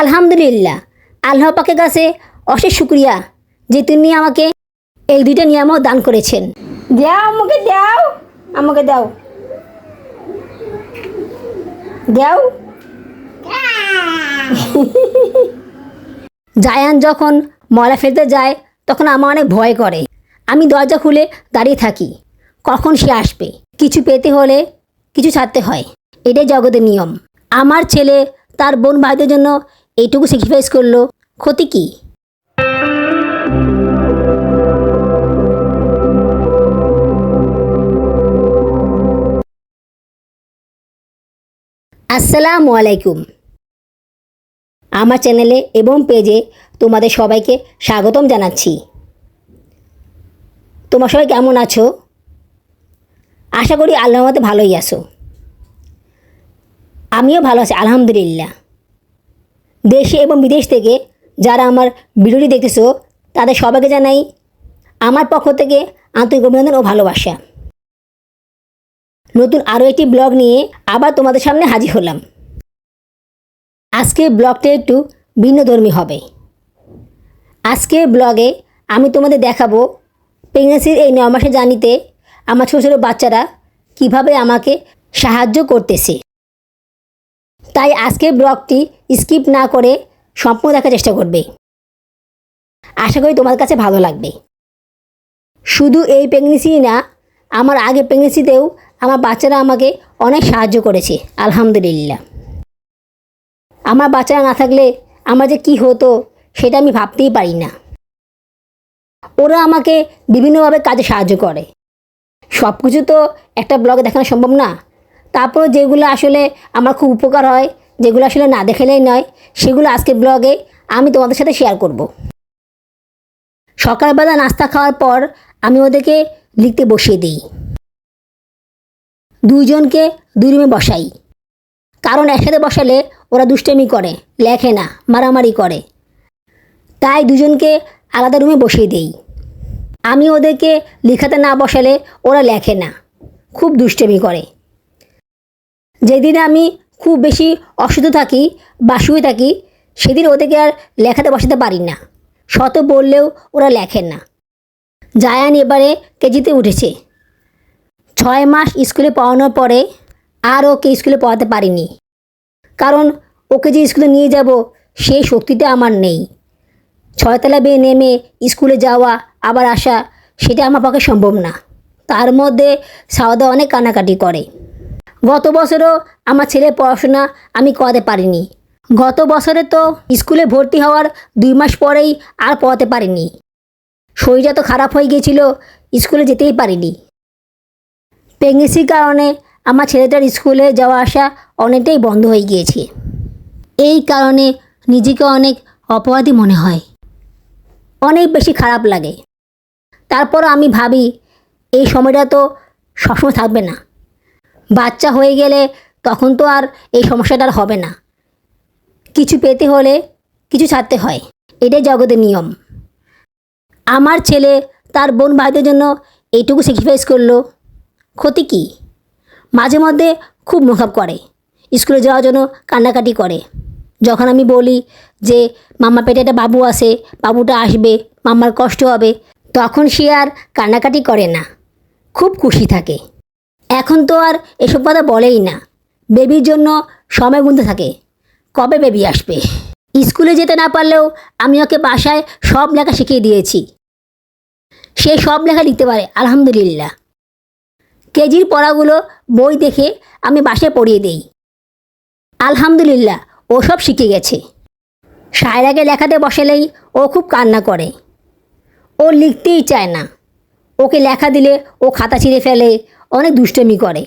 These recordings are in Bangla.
আলহামদুলিল্লাহ। আল্লাহ পাকের কাছে অশেষ শুক্রিয়া যে তিনি আমাকে এই দুইটা নিয়ামত দান করেছেন। দাও আমাকে দাও। আমাকে দাও। দাও। জায়ান যখন ময়লা ফেলতে যায় তখন আমার অনেক ভয় করে। আমি দরজা খুলে দাঁড়িয়ে থাকি। কখন সে আসবে? কিছু পেতে হলে কিছু ছাড়তে হয়। এটাই জগতের নিয়ম। আমার ছেলে তার বোন ভাইদের জন্য এইটুকু স্যাক্রিফাইস করল, ক্ষতি কি? আসসালামু আলাইকুম। আমার চ্যানেলে এবং পেজে তোমাদের সবাইকে স্বাগতম জানাচ্ছি। তোমার সবাই কেমন আছো? আশা করি আল্লাহ মতে ভালোই আছো। আমিও ভালো আছি, আলহামদুলিল্লাহ। দেশে এবং বিদেশ থেকে যারা আমার ভিডিওটি দেখতেছো, তাদের সবাইকে জানাই আমার পক্ষ থেকে আন্তরিক অভিনন্দন ও ভালোবাসা। নতুন আরও একটি ব্লগ নিয়ে আবার তোমাদের সামনে হাজির হলাম। আজকে ব্লগটা একটু ভিন্নধর্মী হবে। আজকের ব্লগে আমি তোমাদের দেখাবো প্রেগনেন্সির এই নয় মাসে জানিতে আমার ছোটো ছোটো বাচ্চারা কীভাবে আমাকে সাহায্য করতেছে। তাই আজকের ব্লগটি স্কিপ না করে সম্পূর্ণ দেখার চেষ্টা করবে। আশা করি তোমার কাছে ভালো লাগবে। শুধু এই প্রেগনেন্সি না, আমার আগে প্রেগনেন্সিতেও আমার বাচ্চারা আমাকে অনেক সাহায্য করেছে, আলহামদুলিল্লাহ। আমার বাচ্চারা না থাকলে আমার যে কী হতো, সেটা আমি ভাবতেই পারি না। ওরা আমাকে বিভিন্নভাবে কাজে সাহায্য করে। সব কিছু তো একটা ব্লগে দেখানো সম্ভব না। তারপর যেগুলো আসলে আমার খুব উপকার হয়, যেগুলো আসলে না দেখালেই নয়, সেগুলো আজকের ব্লগে আমি তোমাদের সাথে শেয়ার করব। সকালবেলা নাস্তা খাওয়ার পর আমি ওদেরকে লিখতে বসিয়ে দিই। দুইজনকে দুই রুমে বসাই। কারণ একসাথে বসালে ওরা দুষ্টামি করে, লেখে না, মারামারি করে। তাই দুজনকে আলাদা রুমে বসিয়ে দেই। আমি ওদেরকে লিখাতে না বসালে ওরা লেখে না, খুব দুষ্টামি করে। যেদিন আমি খুব বেশি অসুস্থ থাকি বা শুয়ে থাকি, সেদিন ওদেরকে আর লেখাতে বসাতে পারি না। শত বললেও ওরা লেখেন না। জায়ান এবারে কেজিতে উঠেছে। ছয় মাস স্কুলে পড়ানোর পরে আর ওকে স্কুলে পড়াতে পারিনি। কারণ ওকে যে স্কুলে নিয়ে যাব সেই শক্তিটা আমার নেই। ছয়তলা বেয়ে নেমে স্কুলে যাওয়া, আবার আসা, সেটা আমার পক্ষে সম্ভব না। তার মধ্যে সাওদা অনেক কানাকাটি করে। গত বছরও আমার ছেলের পড়াশোনা আমি করাতে পারিনি। গত বছরে তো স্কুলে ভর্তি হওয়ার দুই মাস পরেই আর পড়াতে পারিনি। শরীরটা তো খারাপ হয়ে গিয়েছিল, স্কুলে যেতেই পারিনি। প্রেগনেন্সির কারণে আমার ছেলেটার স্কুলে যাওয়া আসা অনেকটাই বন্ধ হয়ে গিয়েছে। এই কারণে নিজেকে অনেক অপরাধী মনে হয়। অনেক বেশি খারাপ লাগে। তারপর আমি ভাবি, এই সময়টা তো সবসময় থাকবে না। বাচ্চা হয়ে গেলে তখন তো আর এই সমস্যাটা আর হবে না। কিছু পেতে হলে কিছু ছাড়তে হয়। এটাই জগতের নিয়ম। আমার ছেলে তার বোন ভাইদের জন্য এইটুকু স্যাক্রিফাইস করল। ক্ষতি কী? মাঝে মধ্যে খুব মুখাপ করে। স্কুলে যাওয়ার জন্য কান্নাকাটি করে। যখন আমি বলি যে মামা পেটে একটা বাবু আসে বাবুটা আসবে মামার কষ্ট হবে, তখন সে আর কান্নাকাটি করে না। খুব খুশি থাকে। এখন তো আর এসব কথা বলেই না। বেবির জন্য সময় গুনতে থাকে। কবে বেবি আসবে? স্কুলে যেতে না পারলেও আমি ওকে বাসায় সব লেখা শিখিয়ে দিয়েছি। সে সব লেখা লিখতে পারে, আলহামদুলিল্লাহ। কেজির পড়াগুলো বই দেখে আমি বাসায় পড়িয়ে দেই। আলহামদুলিল্লাহ, ও সব শিখে গেছে। সায়রাকে লেখাতে বসালেই ও খুব কান্না করে। ও লিখতেই চায় না। ওকে লেখা দিলে ও খাতা ছিঁড়ে ফেলে অনেক দুষ্টমি করে।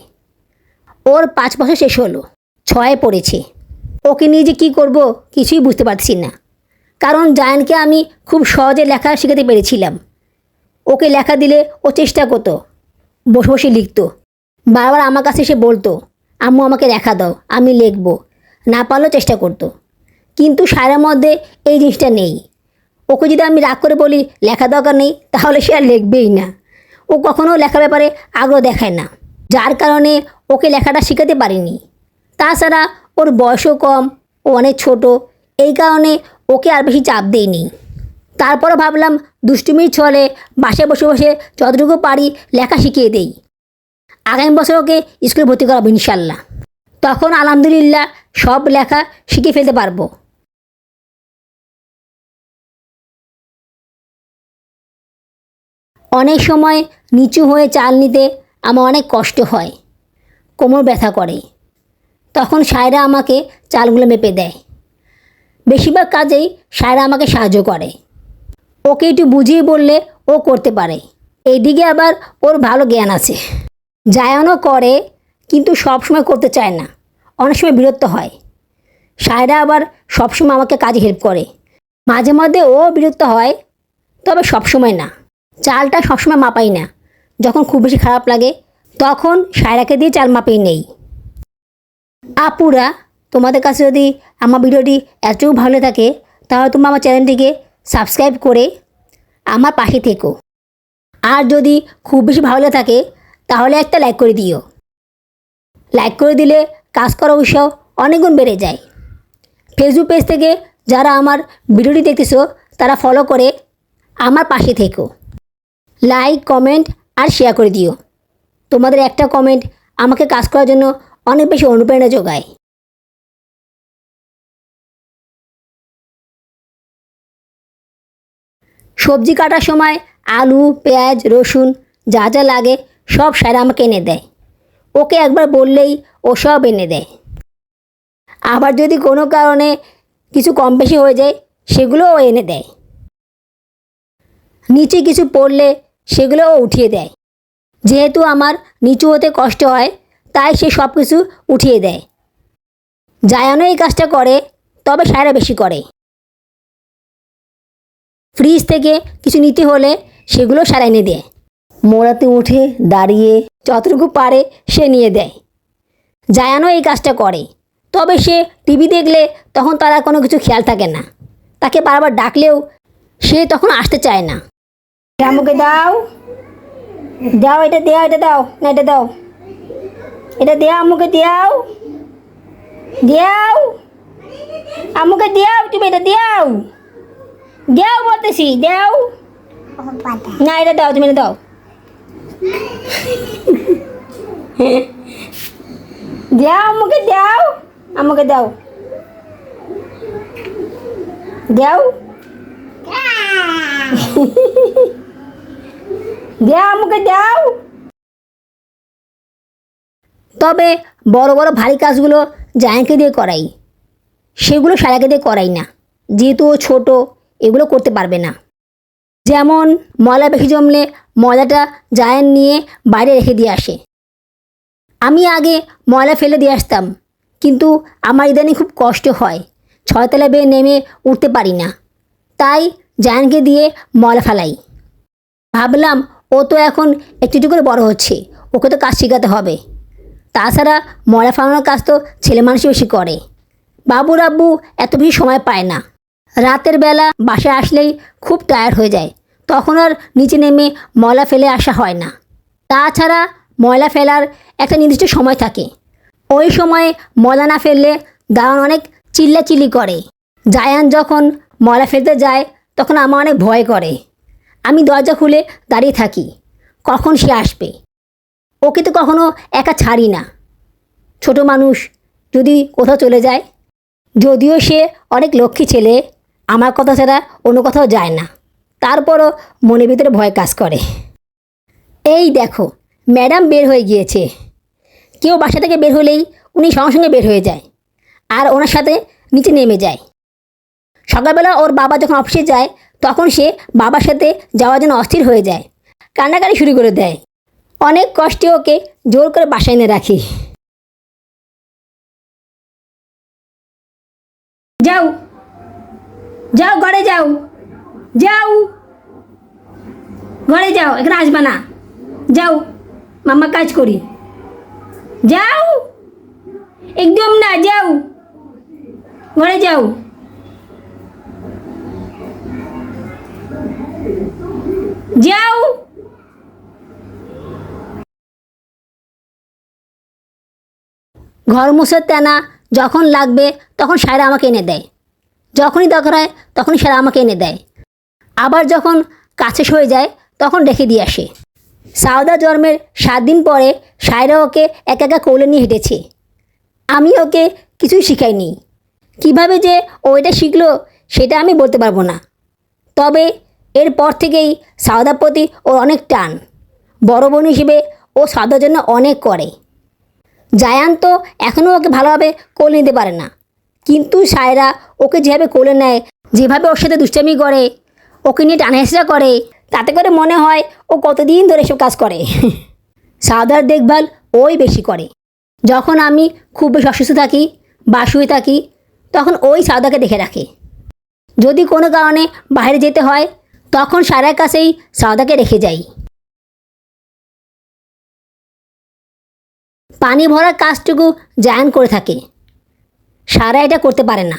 ওর পাঁচ বছর শেষ হলো, ছয়ে পড়েছে। ওকে নিয়ে যে কী করব কিছুই বুঝতে পারছি না। কারণ জায়ানকে আমি খুব সহজে লেখা শেখাতে পেরেছিলাম। ওকে লেখা দিলে ও চেষ্টা করতো, বসে বসে লিখতো। বারবার আমার কাছে এসে বলতো, আম্মু, আমাকে লেখা দাও, আমি লিখব। না পারলেও চেষ্টা করতো। কিন্তু সারের মধ্যে এই জিনিসটা নেই। ওকে যদি আমি রাগ করে বলি, লেখা দরকার নেই, তাহলে সে আর লিখবেই না। ও কখনও লেখার ব্যাপারে আগ্রহ দেখায় না, যার কারণে ওকে লেখাটা শেখাতে পারিনি। তাছাড়া ওর বয়সও কম, ও অনেক ছোট, এই কারণে ওকে আর বেশি চাপ দেইনি তারপরে ভাবলাম দুষ্টুমির ছলে বাসে বসে বসে যতটুকু পারি লেখা শিখিয়ে দেই। আগামী বছর ওকে স্কুলে ভর্তি করাবো ইনশাল্লাহ। তখন আলহামদুলিল্লাহ সব লেখা শিখে ফেলতে পারব। অনেক সময় নিচু হয়ে চাল নিতে আমার অনেক কষ্ট হয়, কোমর ব্যথা করে। তখন সায়রা আমাকে চালগুলো মেপে দেয়। বেশিরভাগ কাজেই সায়রা আমাকে সাহায্য করে। ওকে একটু বুঝিয়ে বললে ও করতে পারে। এইদিকে আবার ওর ভালো জ্ঞান আছে। জায়ানও করে, কিন্তু সবসময় করতে চায় না। অনেক সময় বিরক্ত হয়। সায়রা আবার সবসময় আমাকে কাজে হেল্প করে। মাঝে মধ্যে ও বিরক্ত হয়, তবে সবসময় না। চালটা সবসময় মাপাই না। যখন খুব বেশি খারাপ লাগে, তখন সায়রাকে দিয়ে চাল মাপিয়ে নেই। আপুরা, তোমাদের কাছে যদি আমার ভিডিওটি এতটুকু ভালো থাকে, তাহলে তোমরা আমার চ্যানেলটিকে সাবস্ক্রাইব করে আমার পাশে থেকো। আর যদি খুব বেশি ভালো থাকে, তাহলে একটা লাইক করে দিও। লাইক করে দিলে কাজ করা উৎসাহ অনেকগুণ বেড়ে যায়। ফেসবুক পেজ থেকে যারা আমার ভিডিওটি দেখতেছো, তারা ফলো করে আমার পাশে থেকো। লাইক কমেন্ট আর শেয়ার করে দিও। তোমাদের একটা কমেন্ট আমাকে কাজ করার জন্য অনেক বেশি অনুপ্রেরণা যোগায়। সবজি কাটার সময় আলু, পেঁয়াজ, রসুন যা যা লাগে সব আমাকে এনে দেয়। ওকে একবার বললেই ও সব এনে দেয়। আবার যদি কোনো কারণে কিছু কম বেশি হয়ে যায়, সেগুলোও এনে দেয়। নিচে কিছু পড়লে সেগুলো ও উঠিয়ে দেয়। যেহেতু আমার নিচু হতে কষ্ট হয়, তাই সে সব কিছু উঠিয়ে দেয়। জায়ানও এই কাজটা করে, তবে সায়রা বেশি করে। ফ্রিজ থেকে কিছু নিতে হলে সেগুলো সারা এনে দেয়। মোড়াতে উঠে দাঁড়িয়ে যতটুকু পারে সে নিয়ে দেয়। জায়ানও এই কাজটা করে, তবে সে টিভি দেখলে তখন তারা কোনো কিছু খেয়াল থাকে না। তাকে বারবার ডাকলেও সে তখন আসতে চায় না। রামুকে দাও। দাও এটা দেও এটা দাও না এটা দাও। এটা দেও আম্মুকে দেও। দেও। আম্মুকে দেও তুমি এটা দেও। দেও বলতেছি দেও। না এটা দাও তুমি এটা দাও। দেও আম্মুকে দাও আম্মুকে দাও। দেও। দেও আম্মুকে দাও। তবে বড় বড় ভারী কাজগুলো জায়াকে দিয়ে করাই। সেগুলো সারাকে দিয়ে করাই না, যেহেতু ও ছোটো, এগুলো করতে পারবে না। যেমন ময়লা বেশি জমলে ময়লাটা জায়ান নিয়ে বাইরে রেখে দিয়ে আসে। আমি আগে ময়লা ফেলে দিয়ে আসতাম, কিন্তু আমার ইদানিং খুব কষ্ট হয়, ছয়তলা বেয়ে নেমে উঠতে পারি না। তাই জায়ানকে দিয়ে ময়লা ফেলাই। ভাবলাম, ও তো এখন একটু একটু করে বড় হচ্ছে, ওকে তো কাজ শেখাতে হবে। তাছাড়া ময়লা ফেলানোর কাজ তো ছেলে মানুষই বেশি করে। বাবুর আব্বু এত বেশি সময় পায় না। রাতের বেলা বাসায় আসলেই খুব টায়ার্ড হয়ে যায়, তখন আর নিচে নেমে ময়লা ফেলে আসা হয় না। তাছাড়া ময়লা ফেলার একটা নির্দিষ্ট সময় থাকে। ওই সময়ে ময়লা না ফেললে দাঁড়ান অনেক চিল্লাচিল্লি করে। জায়ান যখন ময়লা ফেলতে যায়, তখন আমার অনেক ভয় করে। আমি দরজা খুলে দাঁড়িয়ে থাকি। কখন সে আসবে? ওকে তো কখনো একা ছাড়ি না। ছোট মানুষ যদি কোথাও চলে যায়, যদিও সে অনেক লক্ষ্মী ছেলে, আমার কথা ছাড়া অন্য কোথাও যায় না। তারপরও মনের ভিতরে ভয় কাজ করে। এই দেখো, ম্যাডাম বের হয়ে গিয়েছে। কেউ বাসা থেকে বের হলেই উনি সঙ্গে সঙ্গে বের হয়ে যায় আর ওনার সাথে নিচে নেমে যায়। সকালবেলা ওর বাবা যখন অফিসে যায় তখন সে বাবার সাথে যাওয়ার জন্য অস্থির হয়ে যায়। কান্নাকাটি শুরু করে দেয়। অনেক কষ্টে ওকে জোর করে বাসায় এনে রাখি। যাও। যাও, ঘরে যাও। যাও। ঘরে যাও, এখানে আসবা না। যাও, মাম্মা কাজ করি। যাও। একদম না, যাও। ঘরে যাও। যাও। ঘর মুছের তেনা, যখন লাগবে তখন সায়রা আমাকে এনে দেয়। যখনই দরকার হয় তখনই সারা আমাকে এনে দেয়। আবার যখন কাছে সয়ে যায় তখন রেখে দিয়ে আসে। সাউদা জন্মের সাত দিন পরে সায়রা ওকে একা একা কোলে নিয়ে হেঁটেছে। আমি ওকে কিছুই শিখাইনি। কীভাবে যে ও এটা শিখলো সেটা আমি বলতে পারব না। তবে এরপর থেকেই সাউদার প্রতি ওর অনেক টান। বড় বোন হিসেবে ও সাউদার জন্য অনেক করে। জায়ান তো এখনও ওকে ভালোভাবে কোলে নিতে পারে না। কিন্তু সায়রা ওকে যেভাবে কোলে নেয়, যেভাবে ওর সাথে দুষ্টামি করে, ওকে নিয়ে টানাহেসরা করে, তাতে করে মনে হয় ও কতদিন ধরে এসব কাজ করে। সাউদার দেখভাল ওই বেশি করে। যখন আমি খুব বেশি অসুস্থ থাকি বা শুয়ে থাকি, তখন ওই সাউদাকে দেখে রাখে। যদি কোনো কারণে বাইরে যেতে হয় তখন সারার কাছেই সাউদাকে রেখে যাই। পানি ভরার কাজটুকু জায়ান করে থাকে। সারা এটা করতে পারে না।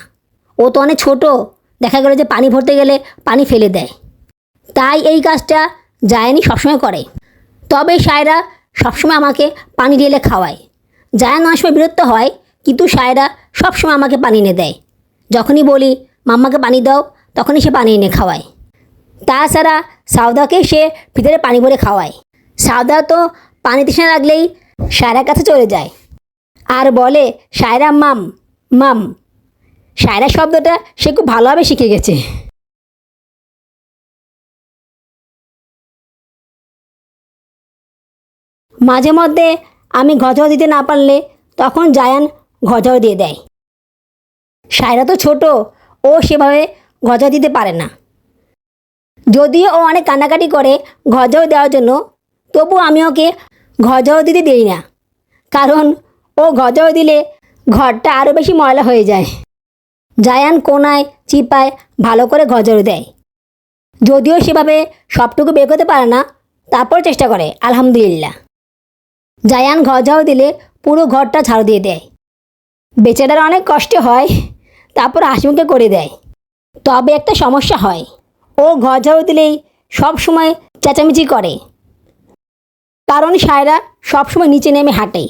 ও তো অনেক ছোট, দেখা গেল যে পানি ভরতে গেলে পানি ফেলে দেয়। তাই এই কাজটা জায়ানই সবসময় করে। তবে সায়রা সবসময় আমাকে পানি ঢেলে খাওয়ায়। জায়ান অনেক সময় বিরক্ত হয়, কিন্তু সায়রা সবসময় আমাকে পানি এনে দেয়। যখনই বলি, মাম্মাকে পানি দাও, তখনই সে পানি এনে খাওয়ায়। তাছাড়া সাউদাকে সে ভিতরে পানি ভরে খাওয়ায়। সাউদা তো পানি তৃষ্ণা লাগলেই সায়রার কাছে চলে যায়। আর বলে, সায়রা, মাম মাম। সায়রা শব্দটা সে খুব ভালোভাবে শিখে গেছে। মাঝে মধ্যে আমি ঘজাও দিতে না পারলে তখন জায়ান ঘজাও দিয়ে দেয়। সায়রা তো ছোট, ও সেভাবে ঘজা দিতে পারে না। যদিও ও অনেক কান্নাকাটি করে ঘজাও দেওয়ার জন্য তবু আমি ওকে ঘজাও দিতে দিই না। কারণ ও ঘজাও দিলে ঘরটা আরও বেশি ময়লা হয়ে যায়। জায়ান কোনায় চিপায় ভালো করে ঘজর দেয়। যদিও সেভাবে সবটুকু বের করতে পারে না তারপর চেষ্টা করে, আলহামদুলিল্লাহ। জায়ান ঘজাও দিলে পুরো ঘরটা ঝাড়ু দিয়ে দেয়। বেচারার অনেক কষ্ট হয়, তারপর হাসিমুখে করে দেয়। তবে একটা সমস্যা হয়। ও ঘর ঝাড়ু দিলেই সব সময় চেঁচামেচি করে। কারণ সায়রা সবসময় নিচে নেমে হাঁটে।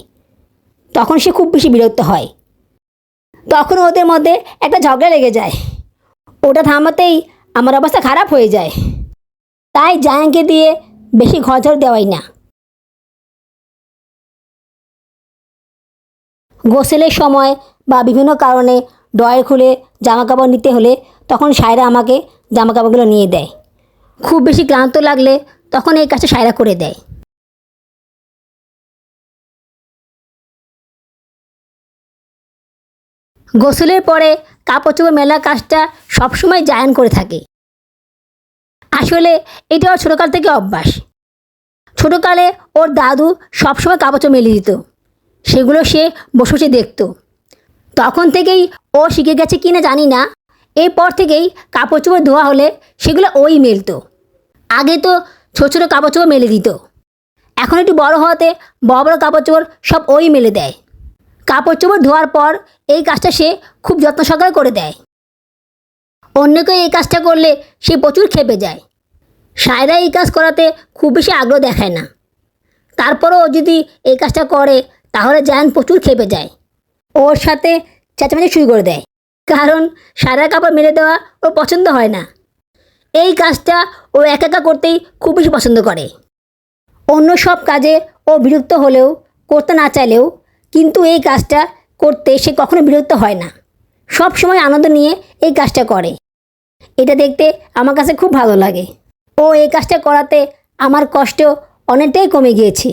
তখন সে খুব বেশি বিরক্ত হয়। তখন ওদের মধ্যে একটা ঝগড়া লেগে যায়। ওটা থামাতেই আমার অবস্থা খারাপ হয়ে যায়। তাই জায়ানকে দিয়ে বেশি ঘর ঝাড়ু দেওয়াই না। গোসলের সময় বা বিভিন্ন কারণে ড্রয়ার খুলে জামা কাপড় নিতে হলে তখন সায়রা আমাকে জামা কাপড়গুলো নিয়ে দেয়। খুব বেশি ক্লান্ত লাগলে তখন এই কাজটা সায়রা করে দেয়। গোসলের পরে কাপড় চোপড় মেলার কাজটা সবসময় জায়ান করে থাকে। আসলে এটা ওর ছোটোকাল থেকে অভ্যাস। ছোটোকালে ওর দাদু সবসময় কাপড় মেলে দিত। সেগুলো সে বসে বসে দেখতো। তখন থেকেই ও শিখে গেছে কি না জানি না। এরপর থেকেই কাপড় চোপড় ধোয়া হলে সেগুলো ওই মেলতো। আগে তো ছোটো ছোটো কাপড় চোপড় মেলে দিত। এখন একটু বড় হওয়াতে বড় বড় কাপড় চোপড় সব ওই মেলে দেয়। কাপড় চোপড় ধোয়ার পর এই কাজটা সে খুব যত্ন সহকারে করে দেয়। অন্য কেউ এই কাজটা করলে সে প্রচুর খেপে যায়। সায়রা এই কাজ করাতে খুব বেশি আগ্রহ দেখায় না। তারপরও ও যদি এই কাজটা করে, তাহলে জায়ান প্রচুর খেপে যায়। ওর সাথে চেঁচামেচি শুরু করে দেয়। কারণ সারা কাপড় মেরে দেওয়া ওর পছন্দ হয় না। এই কাজটা ও একা একা করতেই খুব বেশি পছন্দ করে। অন্য সব কাজে ও বিরক্ত হলেও, করতে না চাইলেও, কিন্তু এই কাজটা করতে সে কখনো বিরক্ত হয় না। সব সময় আনন্দ নিয়ে এই কাজটা করে। এটা দেখতে আমার কাছে খুব ভালো লাগে। ও এই কাজটা করাতে আমার কষ্ট অনেকটাই কমে গিয়েছে।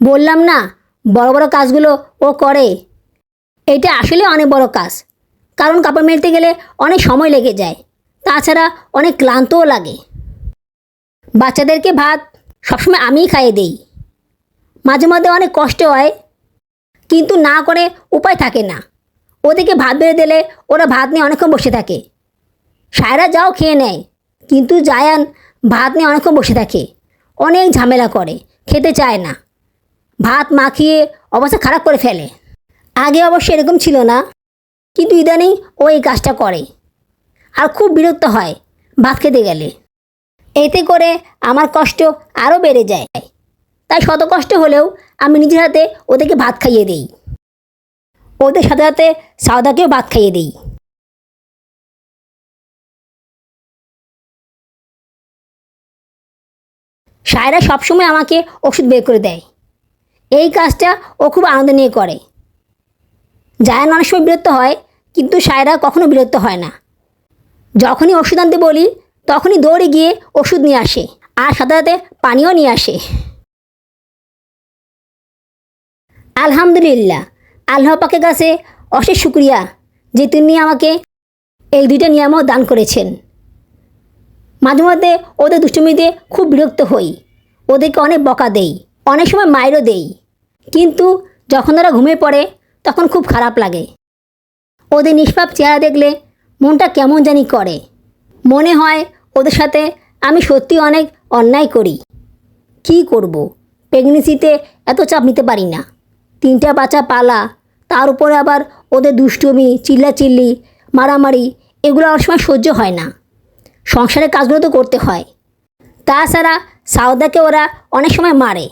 বললাম না, বড় বড় কাজগুলো ও করে। এটা আসলে অনেক বড় কাজ। কারণ কাপড় মেলতে গেলে অনেক সময় লেগে যায়। তাছাড়া অনেক ক্লান্তও লাগে। বাচ্চাদেরকে ভাত সবসময় আমিই খাইয়ে দিই। মাঝে মধ্যে অনেক কষ্ট হয়, কিন্তু না করে উপায় থাকে না। ওদেরকে ভাত বেড়ে দিলে ওরা ভাত নিয়ে অনেকক্ষণ বসে থাকে। সায়রা যাও খেয়ে নেয়, কিন্তু জায়ান ভাত নিয়ে অনেকক্ষণ বসে থাকে। অনেক ঝামেলা করে, খেতে চায় না। ভাত মাখিয়ে অবস্থা খারাপ করে ফেলে। আগে অবশ্য এরকম ছিল না। কিন্তু ইদানিং ও এই কাজটা করে। আর খুব বিরক্ত হয় ভাত খেতে গেলে। এতে করে আমার কষ্ট আরও বেড়ে যায়। তাই শত কষ্ট হলেও আমি নিজের হাতে ওদেরকে ভাত খাইয়ে দিই। ওদের সাথে সাথে সাউদাকেও ভাত খাইয়ে দিই। সায়রা সবসময় আমাকে ওষুধ বের করে দেয়। এই কাজটা ও খুব আনন্দ নিয়ে করে। জায়ান অনেক সময় বিরক্ত হয়, কিন্তু সায়রা কখনো বিরক্ত হয় না। যখনই ওষুধ আনতে বলি, তখনই দৌড়ে গিয়ে ওষুধ নিয়ে আসে, আর সাথে সাথে পানিও নিয়ে আসে। আলহামদুলিল্লাহ, আল্লাহ পাকের কাছে অশেষ শুক্রিয়া যে তিনি আমাকে এই দুইটা নিয়ামত দান করেছেন। মাঝে মধ্যে ওদের দুষ্টুমিতে খুব বিরক্ত হই, ওদেরকে অনেক বকা দেই, অনেক সময় মায়েরও দেই। কিন্তু যখন ওরা ঘুমিয়ে পড়ে তখন খুব খারাপ লাগে। ওদের নিষ্পাপ চেহারা দেখলে মনটা কেমন জানি করে। মনে হয় ওদের সাথে আমি সত্যি অনেক অন্যায় করি। কি করব? প্রেগনেন্সিতে এত চাপ নিতে পারি না। তিনটা বাচ্চা পালা, তার উপরে আবার ওদের দুষ্টুমি, চিল্লাচিল্লি, মারামারি, এগুলো অনেক সময় সহ্য হয় না। সংসারের কাজগুলো তো করতে হয়। তাছাড়া সাউদাকে ওরা অনেক সময় মারে।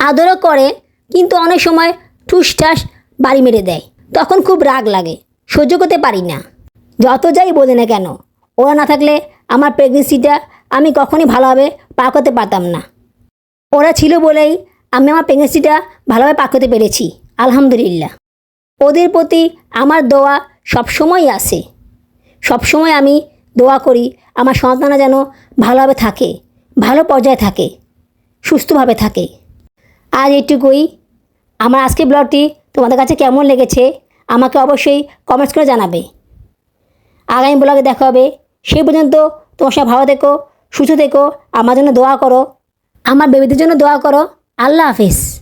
আদরও করে, কিন্তু অনেক সময় ঠুসঠাস বাড়ি মেরে দেয়। তখন খুব রাগ লাগে, সহ্য করতে পারি না। যত যাই বলে না কেন, ওরা না থাকলে আমার প্রেগনেন্সিটা আমি কখনই ভালোভাবে পার করতে পারতাম না। ওরা ছিল বলেই আমি আমার প্রেগনেন্সিটা ভালোভাবে পার করতে পেরেছি, আলহামদুলিল্লাহ। ওদের প্রতি আমার দোয়া সবসময় আসে সবসময় আমি দোয়া করি, আমার সন্তানরা যেন ভালোভাবে থাকে, ভালো পর্যায়ে থাকে, সুস্থভাবে থাকে। আজ এটুকুই। আমার আজকের ব্লগটি তোমাদের কাছে কেমন লেগেছে, আমাকে অবশ্যই কমেন্টস করে জানাবে। আগামী ব্লগে দেখা হবে। সেই পর্যন্ত তোমার সব ভালো থেকো, সুস্থ থেকো, আমার জন্য দোয়া করো, আমার বেবিদের জন্য দোয়া করো। আল্লাহ হাফিজ।